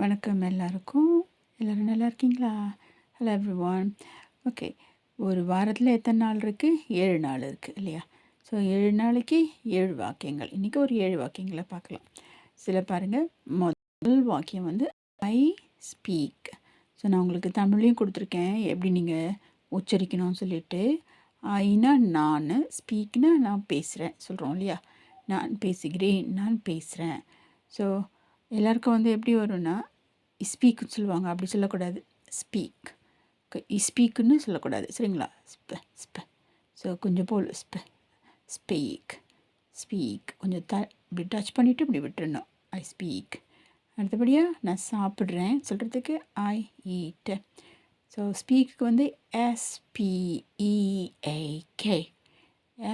வணக்கம் எல்லாருக்கும். எல்லோரும் நல்லா இருக்கீங்களா? ஹலோ எவ்ரி ஒன் ஓகே ஒரு வாரத்தில் எத்தனை நாள் இருக்குது ஏழு நாள் இருக்குது இல்லையா? ஸோ ஏழு நாளைக்கு ஏழு வாக்கியங்கள். இன்றைக்கி ஒரு ஏழு வாக்கியங்களை பார்க்கலாம். சில பாருங்கள் முதல் வாக்கியம் வந்து ஐ ஸ்பீக் ஸோ நான் உங்களுக்கு தமிழையும் கொடுத்துருக்கேன். எப்படி நீங்கள் உச்சரிக்கணும்னு சொல்லிட்டு ஐனா நான் ஸ்பீக்னா நான் பேசுகிறேன் சொல்கிறோம் இல்லையா? நான் பேசுகிறேன் நான் பேசுகிறேன் ஸோ எல்லாருக்கும் வந்து எப்படி வரும்னா ஸ்பீக்குன்னு சொல்லுவாங்க. அப்படி சொல்லக்கூடாது. ஸ்பீக் ஸ்பீக்குன்னு சொல்லக்கூடாது. சரிங்களா? ஸ்ப ஸ்ப ஸோ கொஞ்சம் போல் ஸ்ப ஸ்பீக் ஸ்பீக் கொஞ்சம் த இப்படி டச் பண்ணிவிட்டு இப்படி விட்டுறணும். ஐ ஸ்பீக் அடுத்தபடியாக நான் சாப்பிட்றேன். சொல்கிறதுக்கு ஐ ஈட் ஸோ ஸ்பீக்கு வந்து S P E A K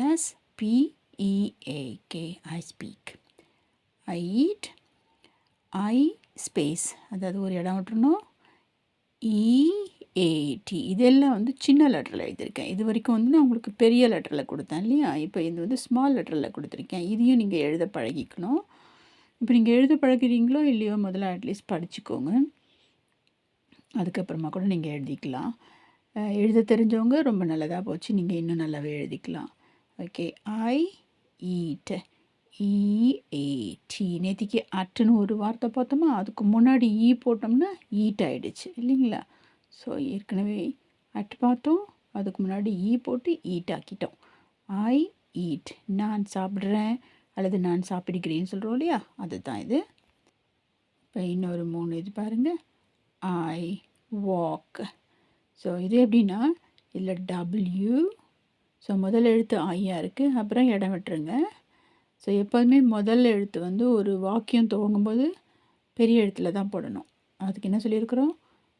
S P E A K I speak I eat I space அதாவது ஒரு இடம் விட்டுருணும் இஏடி இதெல்லாம் வந்து சின்ன லெட்டரில் எழுதியிருக்கேன். இது வரைக்கும் வந்து நான் உங்களுக்கு பெரிய லெட்டரில் கொடுத்தேன் இல்லையா? இப்போ இது வந்து ஸ்மால் லெட்டரில் கொடுத்துருக்கேன். இதையும் நீங்கள் எழுத பழகிக்கணும். இப்போ நீங்கள் எழுத பழகிறீங்களோ இல்லையோ முதல்ல அட்லீஸ்ட் படிச்சுக்கோங்க. அதுக்கப்புறமா கூட நீங்கள் எழுதிக்கலாம். எழுத தெரிஞ்சவங்க ரொம்ப நல்லதாக போச்சு. நீங்கள் இன்னும் நல்லாவே எழுதிக்கலாம். ஓகே ஐ ஈட் இஏடி நேற்றுக்கு அட்டுன்னு ஒரு வார்த்தை பார்த்தோமா அதுக்கு முன்னாடி ஈ போட்டோம்னா ஈட் ஆகிடுச்சு இல்லைங்களா? ஸோ ஏற்கனவே அட்டு பார்த்தோம். அதுக்கு முன்னாடி ஈ போட்டு ஈட் ஆக்கிட்டோம். I eat. நான் சாப்பிட்றேன் அல்லது நான் சாப்பிடுகிறேன்னு சொல்கிறோம் இல்லையா? அதுதான் இது. இப்போ இன்னொரு மூணு இது பாருங்கள் ஐ வாக். ஸோ இது எப்படின்னா இல்லை டபிள்யூ ஸோ முதல் எழுத்து ஐயா இருக்குது அப்புறம் இடம் விட்டுருங்க. ஸோ எப்போதுமே முதல் எழுத்து வந்து ஒரு வாக்கியம் துவங்கும்போது பெரிய எழுத்தில் தான் போடணும். அதுக்கு என்ன சொல்லியிருக்கிறோம்?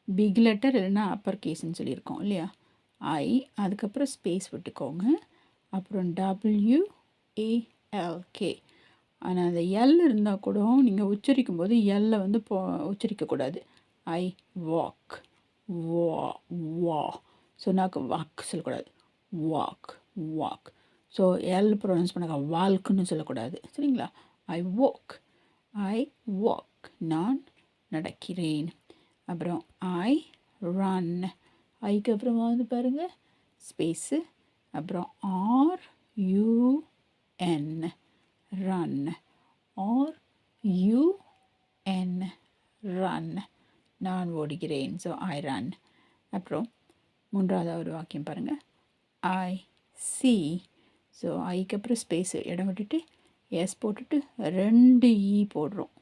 பிக் லெட்டர் இல்லைன்னா அப்பர் கேஸ்ன்னு சொல்லியிருக்கோம் இல்லையா? ஐ அதுக்கப்புறம் ஸ்பேஸ் விட்டுக்கோங்க. அப்புறம் டபிள்யூ ஏஎல்கே ஆனால் அந்த எல் இருந்தால் கூட நீங்கள் உச்சரிக்கும் போது எல்லை வந்து போ உச்சரிக்கக்கூடாது ஐ வாக் வா வா சொன்னாக்க வாக் சொல்லக்கூடாது. Walk walk so L pronounce பண்ணாக்க வால்க்குன்னு சொல்லக்கூடாது. சரிங்களா? ஐ வாக் ஐ வாக் நான் நடக்கிறேன். அப்புறம் ஐ ரன் ஐக்கு அப்புறமா வந்து பாருங்கள் ஸ்பேஸு அப்புறம் R U N run R U N run நான் ஓடுகிறேன். ஸோ ஐ ரன் அப்புறம் மூன்றாவது ஒரு வாக்கியம் பாருங்கள் ஐ சி ஸோ ஐக்கு அப்புறம் ஸ்பேஸு இடம் விட்டுட்டு எஸ் போட்டுட்டு ரெண்டு இ போடுறோம்.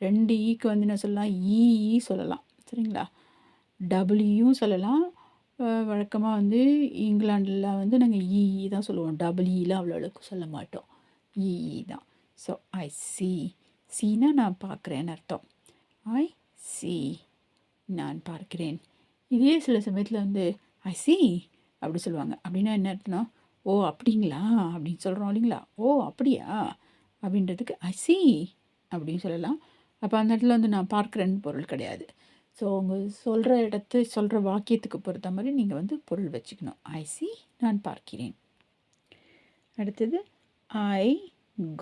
ரெண்டு e ஈக்கு வந்து என்ன சொல்லலாம்? இஇ சொல்லலாம். சரிங்களா? டபுள்யூயும் சொல்லலாம். வழக்கமாக வந்து இங்கிலாண்டில் வந்து நாங்கள் இஇ தான் சொல்லுவோம். டபுள்இலாம் அவ்வளோ அளவுக்கு சொல்ல மாட்டோம். இஇ தான். ஸோ ஐ சி சீனா நான் பார்க்குறேன்னு அர்த்தம். ஐ சி நான் பார்க்கிறேன். இதே சில சமயத்தில் வந்து ஐ சி அப்படி சொல்லுவாங்க. அப்படின்னா என்ன அர்த்தம் ஓ அப்படிங்களா? அப்படின்னு சொல்கிறோம் இல்லைங்களா? ஓ அப்படியா? அப்படின்றதுக்கு அசி அப்படின்னு சொல்லலாம். அப்போ அந்த இடத்துல வந்து நான் பார்க்குறேன்னு பொருள் கிடையாது. ஸோ உங்கள் சொல்கிற இடத்து சொல்கிற வாக்கியத்துக்கு பொறுத்த மாதிரி நீங்கள் வந்து பொருள் வச்சுக்கணும். ஐ சி நான் பார்க்கிறேன். அடுத்தது ஐ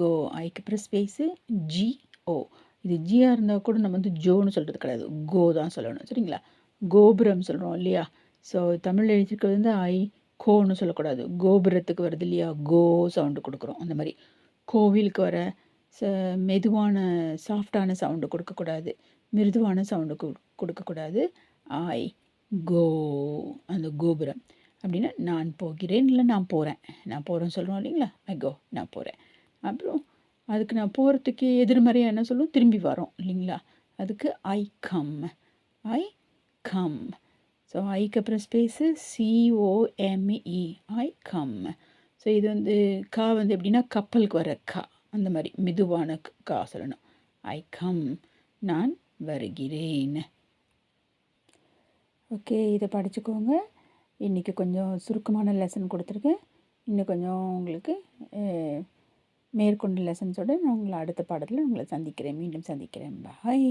கோ ஐக்கு அப்புறம் ஸ்பேஸு ஜி ஓ இது ஜியாக இருந்தால் கூட நம்ம வந்து ஜோன்னு சொல்கிறது கிடையாது. கோ தான் சொல்லணும். சரிங்களா? கோபுரம் சொல்கிறோம் இல்லையா? ஸோ தமிழ் எழுதிருக்கிறது வந்து ஐ கோன்னு சொல்லக்கூடாது. கோபுரத்துக்கு வருது இல்லையா? கோ சவுண்டு கொடுக்குறோம். அந்த மாதிரி. கோவிலுக்கு வர ச மெதுவான சாஃப்டான சவுண்டு கொடுக்கக்கூடாது. மிருதுவான சவுண்டு கொடுக்கக்கூடாது. ஐ கோ அந்த கோபுரம். அப்படின்னா நான் போகிறேன் இல்லை நான் போகிறேன் நான் போகிறேன்னு சொல்கிறோம் இல்லைங்களா? ஐ கோ நான் போகிறேன் அப்புறம் அதுக்கு நான் போகிறதுக்கு எதிர்மறையாக என்ன சொல்லுவோம் திரும்பி வரோம் இல்லைங்களா? அதுக்கு I come I come so ஐக்கு அப்புறம் space C O M E I come so இது வந்து கா வந்து எப்படின்னா கப்பலுக்கு வர கா. அந்த மாதிரி மெதுவான கா சொல்லணும். ஐ கம் நான் வருகிறேன். ஓகே இதை படிச்சுக்கோங்க. இன்றைக்கி கொஞ்சம் சுருக்கமான லெசன் கொடுத்துருக்கேன். இன்னும் கொஞ்சம் உங்களுக்கு மேற்கொண்டு லெசன்ஸோடு நான் உங்களை அடுத்த பாடத்தில் உங்களை சந்திக்கிறேன். மீண்டும் சந்திக்கிறேன். பாய்